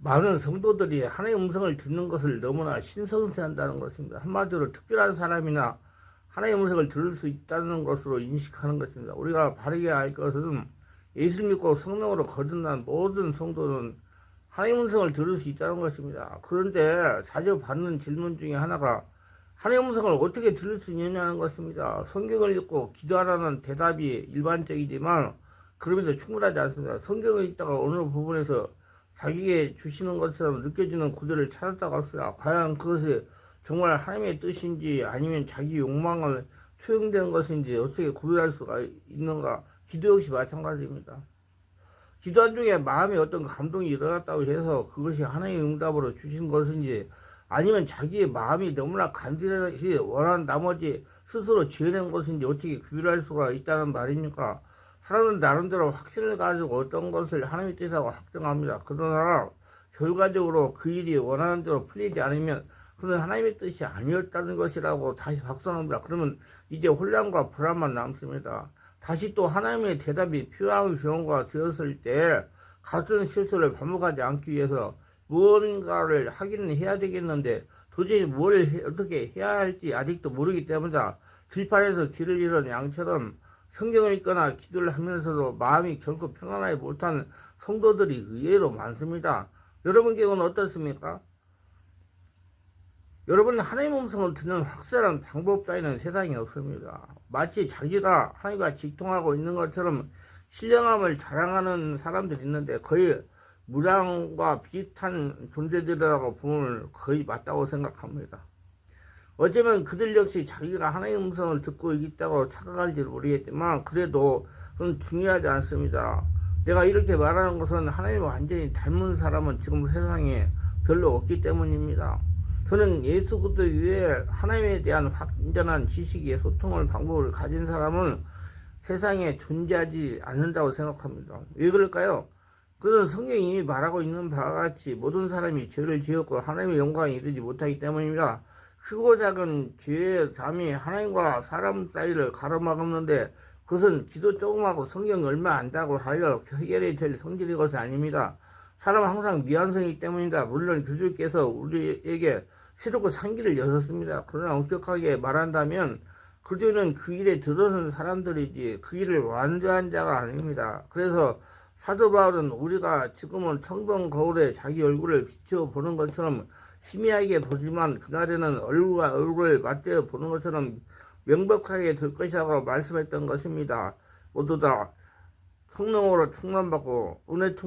많은 성도들이 하나님의 음성을 듣는 것을 너무나 신성시한다는 것입니다. 한마디로 특별한 사람이나 하나님의 음성을 들을 수 있다는 것으로 인식하는 것입니다. 우리가 바르게 알 것은 예수 믿고 성령으로 거듭난 모든 성도는 하나님의 음성을 들을 수 있다는 것입니다. 그런데 자주 받는 질문 중에 하나가 하나님의 음성을 어떻게 들을 수 있느냐는 것입니다. 성경을 읽고 기도하라는 대답이 일반적이지만 그럼에도 충분하지 않습니다. 성경을 읽다가 어느 부분에서 자기에게 주시는 것처럼 느껴지는 구절을 찾았다고 합시다. 과연 그것이 정말 하나님의 뜻인지 아니면 자기 욕망을 투영된 것인지 어떻게 구별할 수가 있는가? 기도 역시 마찬가지입니다. 기도한 중에 마음에 어떤 감동이 일어났다고 해서 그것이 하나님의 응답으로 주신 것인지 아니면 자기의 마음이 너무나 간절히 원하는 나머지 스스로 지어낸 것인지 어떻게 구별할 수가 있다는 말입니까? 사람은 나름대로 확신을 가지고 어떤 것을 하나님의 뜻이라고 확정합니다. 그러나 결과적으로 그 일이 원하는 대로 풀리지 않으면 그는 하나님의 뜻이 아니었다는 것이라고 다시 확정합니다. 그러면 이제 혼란과 불안만 남습니다. 다시 또 하나님의 대답이 필요한 경우가 되었을 때 같은 실수를 반복하지 않기 위해서 무언가를 하기는 해야 되겠는데 도저히 뭘 해- 어떻게 해야 할지 아직도 모르기 때문이다. 들판에서 길을 잃은 양처럼 성경을 읽거나 기도를 하면서도 마음이 결코 평안하지 못한 성도들이 의외로 많습니다. 여러분 경우는 어떻습니까? 여러분 하나님의 음성을 듣는 확실한 방법 따위는 세상에 없습니다. 마치 자기가 하나님과 직통하고 있는 것처럼 신령함을 자랑하는 사람들이 있는데 거의 무량과 비슷한 존재들이라고 보면 거의 맞다고 생각합니다. 어쩌면 그들 역시 자기가 하나님의 음성을 듣고 있다고 착각할지 모르겠지만 그래도 그건 중요하지 않습니다. 내가 이렇게 말하는 것은 하나님을 완전히 닮은 사람은 지금 세상에 별로 없기 때문입니다. 저는 예수 그리스도 위에 하나님에 대한 완전한 지식의 소통을 방법을 가진 사람은 세상에 존재하지 않는다고 생각합니다. 왜 그럴까요? 그것은 성경이 이미 말하고 있는 바와 같이 모든 사람이 죄를 지었고 하나님의 영광에 이르지 못하기 때문입니다. 크고 작은 죄의 삶이 하나님과 사람 사이를 가로막는데 그것은 기도 조금하고 성경 얼마 안다고 하여 해결이 될 성질의 것이 아닙니다. 사람은 항상 미완성이기 때문이다. 물론 교주께서 우리에게 새롭고 상기를 여셨습니다. 그러나 엄격하게 말한다면 그들은 그 일에 들어선 사람들이지 그 일을 완주한 자가 아닙니다. 그래서 사도 바울은 우리가 지금은 청동 거울에 자기 얼굴을 비추어 보는 것처럼 희미하게 보지만 그날에는 얼굴과 얼굴을 맞대어 보는 것처럼 명백하게 될 것이라고 말씀했던 것입니다. 모두 다 성령으로 충만받고 은혜 충